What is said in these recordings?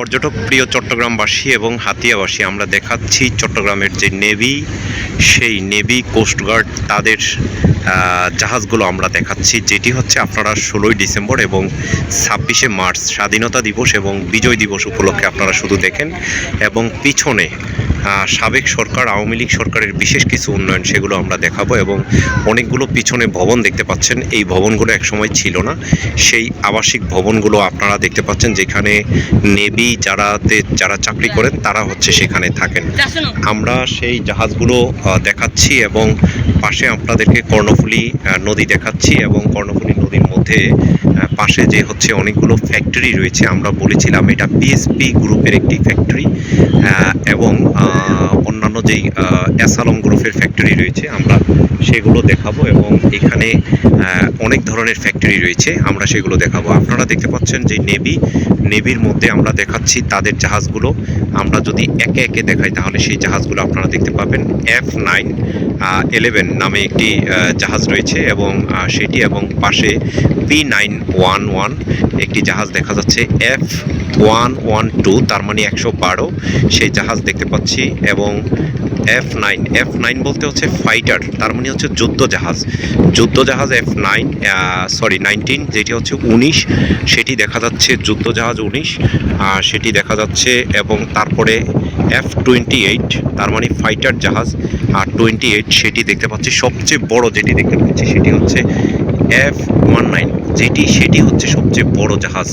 পর্যটক প্রিয় চট্টগ্রামবাসী এবং হাতিয়াবাসী, আমরা দেখাচ্ছি চট্টগ্রামের যে নেভি, সেই নেভি কোস্টগার্ড তাদের জাহাজগুলো আমরা দেখাচ্ছি, যেটি হচ্ছে আপনারা ষোলোই ডিসেম্বর এবং ছাব্বিশে মার্চ স্বাধীনতা দিবস এবং বিজয় দিবস উপলক্ষে আপনারা শুধু দেখেন এবং পিছনে সাবেক সরকার, আওয়ামী লীগ সরকারের বিশেষ কিছু উন্নয়ন সেগুলো আমরা দেখাবো এবং অনেকগুলো পিছনে ভবন দেখতে পাচ্ছেন। এই ভবনগুলো একসময় ছিল না। সেই আবাসিক ভবনগুলো আপনারা দেখতে পাচ্ছেন যেখানে নেভি যারাতে যারা চাকরি করেন, তারা হচ্ছে সেখানে থাকেন। আমরা সেই জাহাজগুলো দেখাচ্ছি এবং পাশে আপনাদেরকে কর্ণফুলী নদী দেখাচ্ছি এবং কর্ণফুলী নদীর মধ্যে পাশে যে হচ্ছে অনেকগুলো ফ্যাক্টরি রয়েছে, আমরা বলেছিলাম এটা পিএসপি গ্রুপের একটি ফ্যাক্টরি এবং অন্যান্য যেই অ্যাসালম গ্রুপের ফ্যাক্টরি রয়েছে, আমরা সেগুলো দেখাবো এবং এখানে অনেক ধরনের ফ্যাক্টরি রয়েছে, আমরা সেগুলো দেখাবো। আপনারা দেখতে পাচ্ছেন যে নেভি নেভির মধ্যে আমরা দেখাচ্ছি তাদের জাহাজগুলো। আমরা যদি একে একে দেখাই, তাহলে সেই জাহাজগুলো আপনারা দেখতে পাবেন এফ নাইন ইলেভেন নামে একটি জাহাজ রয়েছে এবং সেটি এবং পাশে পি নাইন ওয়ান ওয়ান, একটি জাহাজ দেখা যাচ্ছে, এফ ওয়ান ওয়ান টু, তার মানে একশো বারো, সেই জাহাজ দেখতে পাচ্ছি, এবং এফ নাইন এফ নাইন বলতে হচ্ছে ফাইটার, তার মানে হচ্ছে যুদ্ধ জাহাজ। যুদ্ধ জাহাজ এফ নাইন সরি নাইনটিন, যেটি হচ্ছে উনিশ, সেটি দেখা যাচ্ছে যুদ্ধ জাহাজ উনিশ সেটি দেখা যাচ্ছে, এবং তারপরে এফ টোয়েন্টি এইট, তার মানে ফাইটার জাহাজ, আর টোয়েন্টি এইট, সেটি দেখতে পাচ্ছি, সবচেয়ে বড় যেটি দেখতে পাচ্ছি, সেটি হচ্ছে এফ ওয়ান নাইন। যেটি, সেটি হচ্ছে সবচেয়ে বড় জাহাজ,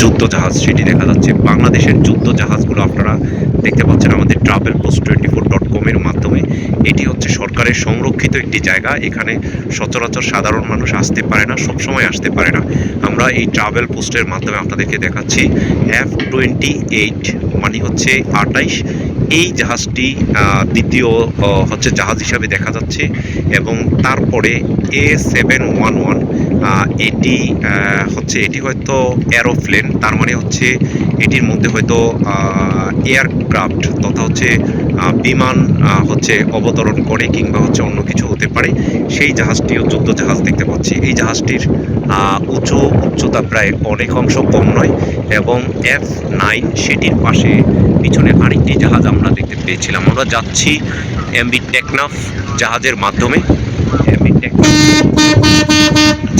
যুদ্ধ জাহাজ সেটি দেখা যাচ্ছে। বাংলাদেশের যুদ্ধ জাহাজগুলো আপনারা দেখতে পাচ্ছেন আমাদের travel post twenty four dot কমের মাধ্যমে। এটি হচ্ছে সরকারের সংরক্ষিত একটি জায়গা, এখানে সচরাচর সাধারণ মানুষ আসতে পারে না, সবসময় আসতে পারে না। আমরা এই ট্রাভেল পোস্টের মাধ্যমে আপনাদেরকে দেখাচ্ছি এফ টোয়েন্টি এইট মানে হচ্ছে আটাইশ এই জাহাজটি দ্বিতীয় হচ্ছে জাহাজ হিসাবে দেখা যাচ্ছে এবং তারপরে এ সেভেন ওয়ান ওয়ান এটি হচ্ছে এটি হয়তো অ্যারোপ্লেন তার মানে হচ্ছে এটির মধ্যে হয়তো এয়ারক্রাফট তথা হচ্ছে বিমান হচ্ছে অবতরণ করে কিংবা হচ্ছে অন্য কিছু হতে পারে, সেই জাহাজটিও যুদ্ধ জাহাজ দেখতে পাচ্ছি। এই জাহাজটির উঁচু উচ্চতা প্রায় অনেক অংশ কম নয় এবং এফ নাইন সেটির পাশে পিছনে আরেকটি জাহাজ আমরা দেখতে পেয়েছিলাম। আমরা যাচ্ছি এমবি টেকনাফ জাহাজের মাধ্যমে। এমবি টেকনাফ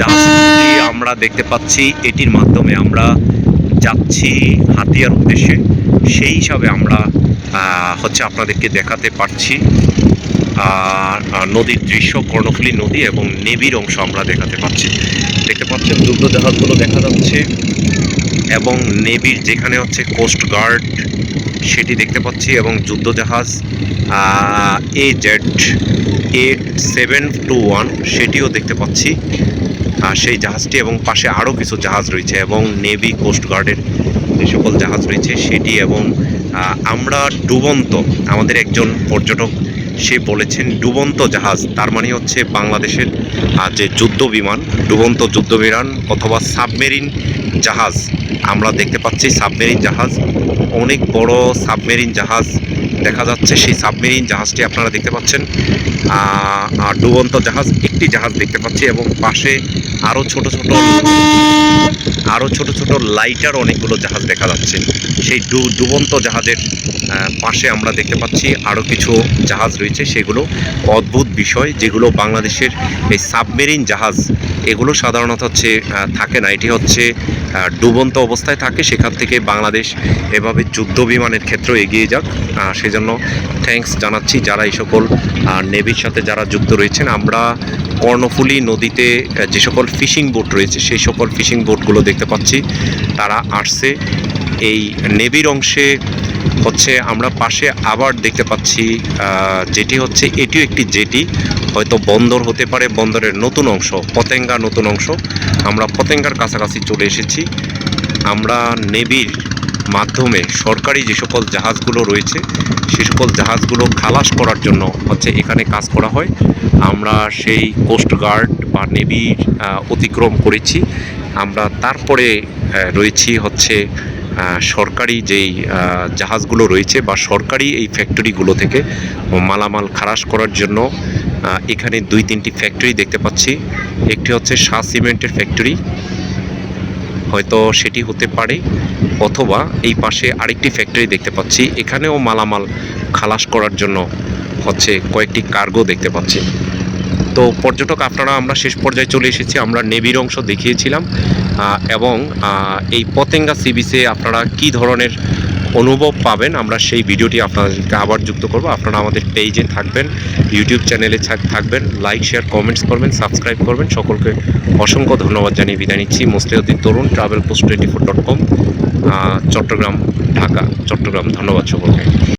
জাহাজটি আমরা দেখতে পাচ্ছি, এটির মাধ্যমে আমরা যাচ্ছি হাতিয়ার উদ্দেশ্যে। সেই হিসাবে আমরা হচ্ছে আপনাদেরকে দেখাতে পারছি। আর নদীর দৃশ্য, কর্ণফুলী নদী এবং নেভির অংশ আমরা দেখাতে পাচ্ছি দেখতে পাচ্ছেন যুদ্ধ জাহাজগুলো দেখা যাচ্ছে এবং নেভির যেখানে হচ্ছে কোস্ট গার্ড সেটি দেখতে পাচ্ছি এবং যুদ্ধ জাহাজ A Z eight seven two one সেটিও দেখতে পাচ্ছি। আর সেই জাহাজটি এবং পাশে আরও কিছু জাহাজ রয়েছে এবং নেভি কোস্ট গার্ডের যে সকল জাহাজ রয়েছে সেটি এবং আমরা ডুবন্ত, আমাদের একজন পর্যটক, সে বলেছেন ডুবন্ত জাহাজ, তার মানে হচ্ছে বাংলাদেশের যে যুদ্ধ বিমান, ডুবন্ত যুদ্ধ বিমান অথবা সাবমেরিন জাহাজ, আমরা দেখতে পাচ্ছি সাবমেরিন জাহাজ, অনেক বড় সাবমেরিন জাহাজ দেখা যাচ্ছে সেই সাবমেরিন জাহাজটি আপনারা দেখতে পাচ্ছেন। আর ডুবন্ত জাহাজ, একটি জাহাজ দেখতে পাচ্ছি এবং পাশে আরও ছোট ছোট আরও ছোট ছোট লাইটার অনেকগুলো জাহাজ দেখা যাচ্ছে। সেই ডুবন্ত জাহাজের পাশে আমরা দেখতে পাচ্ছি আরও কিছু জাহাজ রয়েছে। সেগুলো অদ্ভুত বিষয়, যেগুলো বাংলাদেশের এই সাবমেরিন জাহাজ, এগুলো সাধারণত হচ্ছে থাকে না। এটি হচ্ছে ডুবন্ত অবস্থায় থাকে। সেখান থেকে বাংলাদেশ এভাবে যুদ্ধ বিমানের ক্ষেত্রে এগিয়ে যাক। আহ, সেজন্য থ্যাঙ্কস জানাচ্ছি যারা এই সকল নেভির সাথে যারা যুক্ত রয়েছেন। আমরা কর্ণফুলী নদীতে যে সকল ফিশিং বোট রয়েছে সেই সকল ফিশিং বোটগুলো দেখতে পাচ্ছি। তারা আসছে। এই নেভির অংশে হচ্ছে আমরা পাশে আবার দেখতে পাচ্ছি যেটি হচ্ছে এটিও একটি জেটি হয়তো বন্দর হতে পারে বন্দরের নতুন অংশ পতেঙ্গা নতুন অংশ। আমরা পতেঙ্গার কাছাকাছি চলে এসেছি। আমরা নেভির মাধ্যমে সরকারি যে সকল জাহাজগুলো রয়েছে, সে সকল জাহাজগুলো খালাস করার জন্য হচ্ছে এখানে কাজ করা হয়। আমরা সেই কোস্ট গার্ড বা নেভির অতিক্রম করেছি। আমরা তারপরে রয়েছি হচ্ছে সরকারি যেই জাহাজগুলো রয়েছে বা সরকারি এই ফ্যাক্টরিগুলো থেকে মালামাল খালাস করার জন্য এখানে দুই তিনটি ফ্যাক্টরি দেখতে পাচ্ছি। একটি হচ্ছে শাহ সিমেন্টের ফ্যাক্টরি হয়তো সেটি হতে পারে, অথবা এই পাশে আরেকটি ফ্যাক্টরি দেখতে পাচ্ছি, এখানেও মালামাল খালাস করার জন্য হচ্ছে কয়েকটি কার্গো দেখতে পাচ্ছি। তো পর্যটক, আপনারা আমরা শেষ পর্যায়ে চলে এসেছি, আমরা নেভির অংশ দেখিয়েছিলাম এবং এই পতেঙ্গা সি বিচে আপনারা কি ধরনের অনুভব পাবেন। আমরা সেই ভিডিওটি আপনাদেরকে আবার যুক্ত করব। আপনারা আমাদের পেজে থাকবেন ইউটিউব চ্যানেলে থাকবেন লাইক শেয়ার কমেন্টস করবেন সাবস্ক্রাইব করবেন। সকলকে অসংখ্য ধন্যবাদ জানিয়ে বিদায় নিচ্ছি। Mustiuddin Tarun travel post twenty four dot com Chattogram, Dhaka. Chattogram, ধন্যবাদ সকলকে।